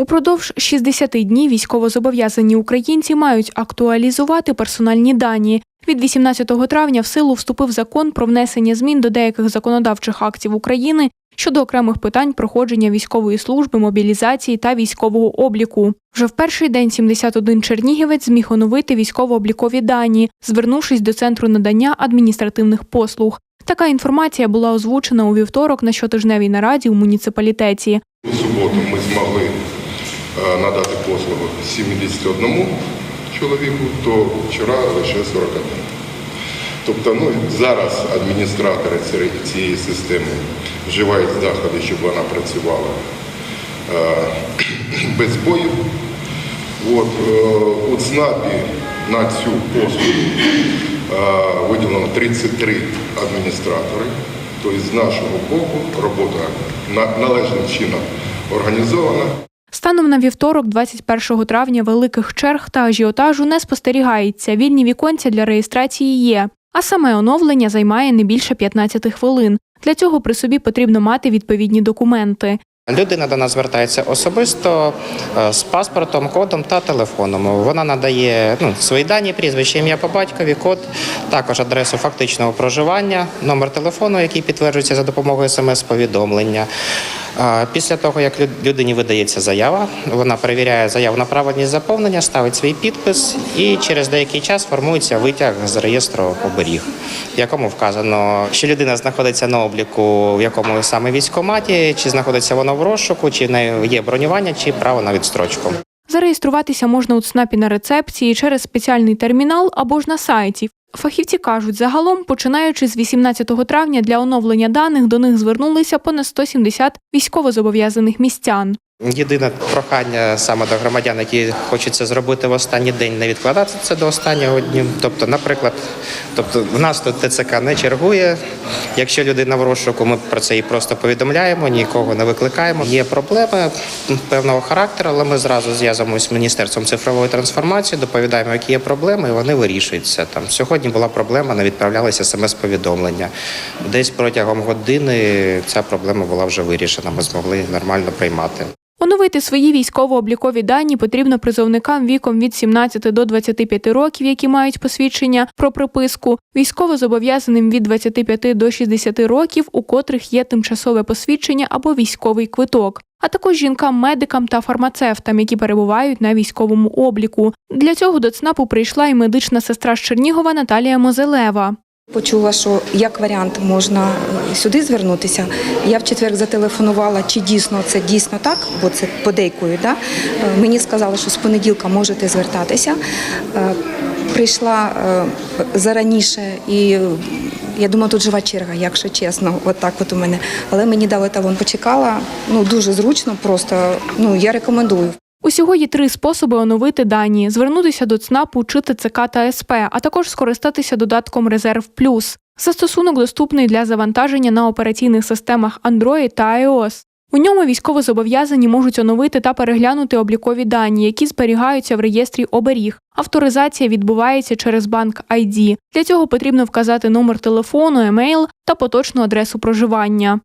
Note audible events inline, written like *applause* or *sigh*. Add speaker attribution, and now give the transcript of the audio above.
Speaker 1: Упродовж 60 днів військовозобов'язані українці мають актуалізувати персональні дані. Від 18 травня в силу вступив закон про внесення змін до деяких законодавчих актів України щодо окремих питань проходження військової служби, мобілізації та військового обліку. Вже в перший день 71 чернігівець зміг оновити військово-облікові дані, звернувшись до центру надання адміністративних послуг. Така інформація була озвучена у вівторок на щотижневій нараді у муніципалітеті.
Speaker 2: У суботу ми змогли надати послугу 71 чоловіку, то вчора лише 41. Тобто ну, зараз адміністратори цієї- системи вживають заходи, щоб вона працювала е, *clears throat* без боїв. От, е, у ЦНАПі на цю послугу е, виділено 33 адміністратори. Тобто з нашого боку робота належним чином організована.
Speaker 1: Станом на вівторок, 21 травня, великих черг та ажіотажу не спостерігається. Вільні віконця для реєстрації є. А саме оновлення займає не більше 15 хвилин. Для цього при собі потрібно мати відповідні документи.
Speaker 3: Людина до нас звертається особисто е, з паспортом, кодом та телефоном. Вона надає ну, свої дані, прізвище, ім'я по батькові, код, також адресу фактичного проживання, номер телефону, який підтверджується за допомогою смс-повідомлення. Після того, як людині видається заява, вона перевіряє заяву на правильність заповнення, ставить свій підпис і через деякий час формується витяг з реєстру оберіг, в якому вказано, що людина знаходиться на обліку в якому саме військкоматі, чи знаходиться вона в розшуку, чи в неї є бронювання, чи право на відстрочку.
Speaker 1: Зареєструватися можна у ЦНАПі на рецепції через спеціальний термінал або ж на сайті. Фахівці кажуть, загалом, починаючи з 18 травня, для оновлення даних до них звернулися понад 170 військовозобов'язаних містян.
Speaker 3: Єдине прохання саме до громадян, які хочуть це зробити в останній день, не відкладати це до останнього дня. Тобто, наприклад, тобто в нас тут ТЦК не чергує. Якщо людина в розшуку, ми про це і просто повідомляємо, нікого не викликаємо. Є проблеми певного характеру, але ми зразу зв'язуємося з міністерством цифрової трансформації, доповідаємо, які є проблеми, і вони вирішуються. Там сьогодні була проблема, не відправлялися смс-повідомлення. Десь протягом години ця проблема була вже вирішена. Ми змогли нормально приймати.
Speaker 1: Оновити свої військово-облікові дані потрібно призовникам віком від 17 до 25 років, які мають посвідчення про приписку, військовозобов'язаним від 25 до 60 років, у котрих є тимчасове посвідчення або військовий квиток. А також жінкам-медикам та фармацевтам, які перебувають на військовому обліку. Для цього до ЦНАПу прийшла і медична сестра з Чернігова Наталія Мозелева.
Speaker 4: Почула, що як варіант можна сюди звернутися. Я в четвер зателефонувала, чи дійсно це дійсно так, бо це подейкують. Да? Е, Мені сказали, що з понеділка можете звертатися. Е, Прийшла е, зараніше і я думала, тут жива черга, якщо чесно, от от у мене. Але мені дали талон, почекала. Ну дуже зручно, просто ну я рекомендую.
Speaker 1: Усього є три способи оновити дані: звернутися до ЦНАПу чи ТЦК та СП, а також скористатися додатком Резерв Плюс. Застосунок доступний для завантаження на операційних системах Android та iOS. У ньому військовозобов'язані можуть оновити та переглянути облікові дані, які зберігаються в реєстрі оберіг. Авторизація відбувається через банк ID. Для цього потрібно вказати номер телефону, емейл та поточну адресу проживання.